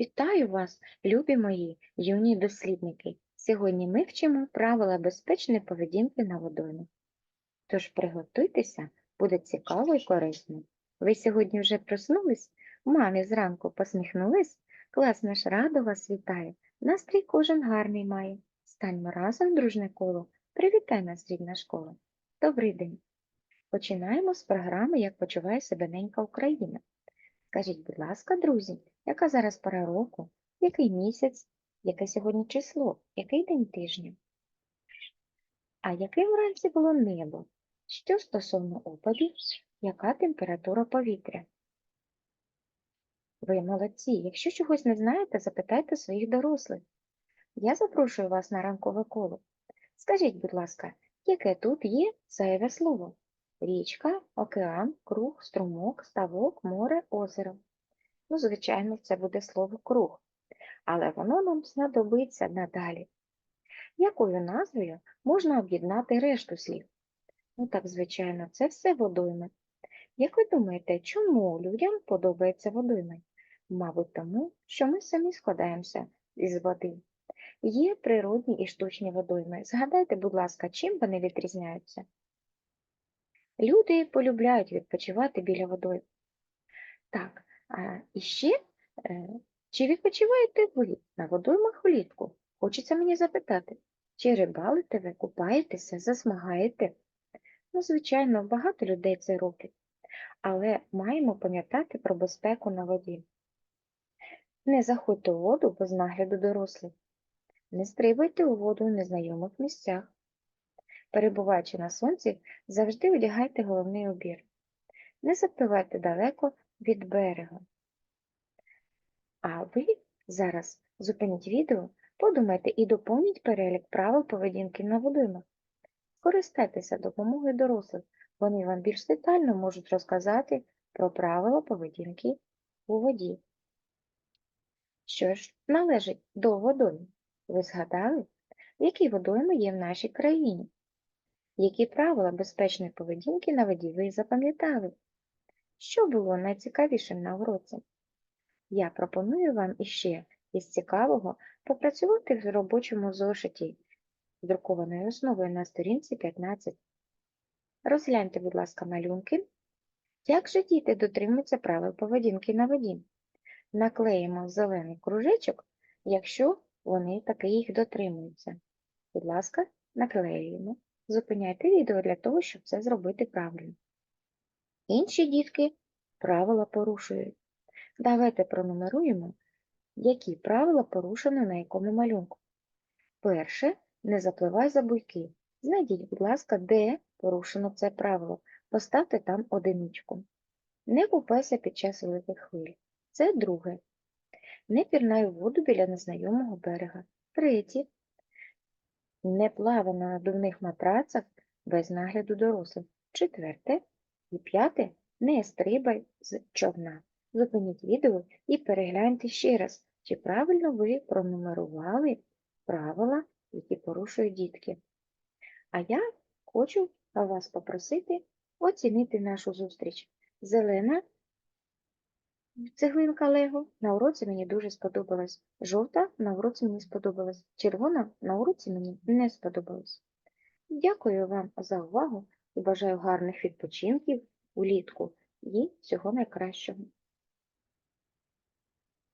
Вітаю вас, любі мої юні дослідники! Сьогодні ми вчимо правила безпечної поведінки на водоймі. Тож приготуйтеся, буде цікаво і корисно. Ви сьогодні вже проснулись? Мамі зранку посміхнулись? Клас наш радо вас вітає. Настрій кожен гарний має. Станьмо разом, дружне коло. Привітай нас, рідна школа. Добрий день. Починаємо з програми Як почуває себе ненька Україна. Скажіть, будь ласка, друзі, яка зараз пора року, який місяць, яке сьогодні число, який день тижня? А яке вранці було небо? Що стосовно опадів, яка температура повітря? Ви молодці. Якщо чогось не знаєте, запитайте своїх дорослих. Я запрошую вас на ранкове коло. Скажіть, будь ласка, яке тут є зайве слово? Річка, океан, круг, струмок, ставок, море, озеро. Ну, звичайно, це буде слово круг, але воно нам знадобиться надалі. Якою назвою можна об'єднати решту слів? Ну так, звичайно, це все водойми. Як ви думаєте, чому людям подобається водойми? Мабуть, тому, що ми самі складаємося із води. Є природні і штучні водойми. Згадайте, будь ласка, чим вони відрізняються? Люди полюбляють відпочивати біля водойм. Так, а і ще, е, чи відпочиваєте ви на водоймах влітку? Хочеться мені запитати, чи рибалите ви, купаєтеся, засмагаєте? Ну, звичайно, багато людей це роблять, але маємо пам'ятати про безпеку на воді. Не заходьте у воду без нагляду дорослих. Не стрибайте у воду в незнайомих місцях. Перебуваючи на сонці, завжди одягайте головний убір. Не запливайте далеко від берега. А ви зараз зупиніть відео, подумайте і доповніть перелік правил поведінки на водоймах. Скористайтеся допомогою дорослих, вони вам більш детально можуть розказати про правила поведінки у воді. Що ж належить до водойм? Ви згадали, які водойми є в нашій країні? Які правила безпечної поведінки на воді ви запам'ятали? Що було найцікавішим на уроці? Я пропоную вам іще із цікавого попрацювати в робочому зошиті з друкованою основою на сторінці 15. Розгляньте, будь ласка, малюнки. Як же діти дотримуються правил поведінки на воді? Наклеїмо зелений кружечок, якщо вони таки їх дотримуються. Будь ласка, наклеюємо. Зупиняйте відео для того, щоб це зробити правильно. Інші дітки правила порушують. Давайте пронумеруємо, які правила порушено на якому малюнку. Перше, не запливай за буйки. Знайдіть, будь ласка, де порушено це правило. Поставте там одиничку. Не купайся під час великих хвиль. Це друге. Не пірнай у воду біля незнайомого берега. Третє. Не плавай на надувних матрацах без нагляду дорослих. Четверте. І п'яте. Не стрибай з човна. Зупиніть відео і перегляньте ще раз, чи правильно ви пронумерували правила, які порушують дітки. А я хочу вас попросити оцінити нашу зустріч. Зелена цеглинка Лего на уроці мені дуже сподобалась. Жовта на уроці мені сподобалась. Червона на уроці мені не сподобалась. Дякую вам за увагу і бажаю гарних відпочинків улітку і всього найкращого.